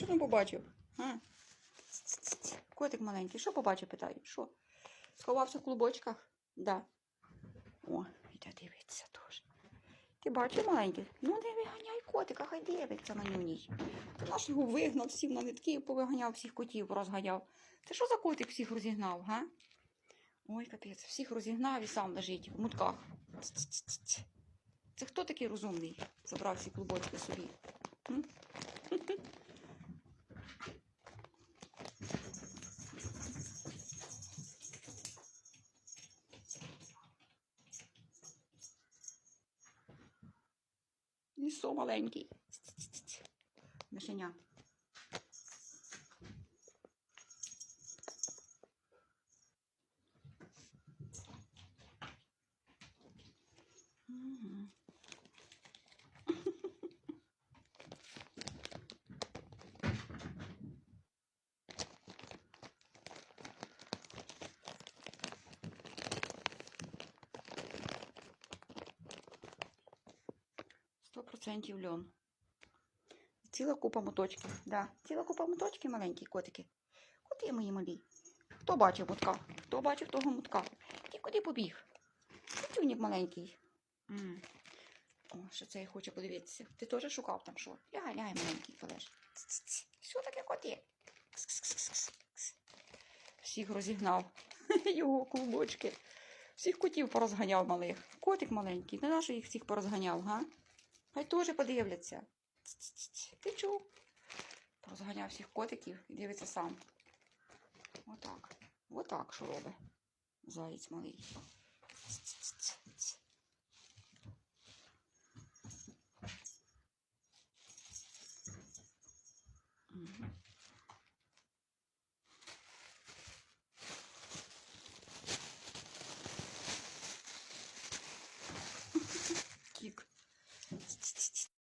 Що там побачив? Котик маленький, що побачив, питаю? Що? Сховався в клубочках? Да. О, іде дивиться теж. Ти бачив маленький? Ну не виганяй котика, хай дивиться на нюній. Ти наш його вигнав, всіх на нитки, повиганяв, всіх котів розганяв. Ти що за котик всіх розігнав, га? Ой, капець, всіх розігнав і сам лежить в мутках. Ц-ц-ц-ц. Це хто такий розумний? Забрав всі клубочки собі. М? Не що маленький. Мишеня. Mm-hmm. 100% льон. Ціла купа моточків. Да. Ціла купа моточки маленькі котики. Коти мої малі. Хто бачив мотка? Хто бачив того мотка? І куди побіг? Котюнік маленький. М -м. О, що це я хочу подивитися. Ти теж шукав там що? Лягай, лягай, маленький колеж. Все таке коти? Всіх розігнав. Його клубочки. Всіх котів порозганяв малих. Котик маленький. Не на що їх всіх порозганяв, га? Хай теж подивляться. Ти чув? Розганяв всіх котиків і дивиться сам. Отак. Отак що робить. Заєць малий. Мгм.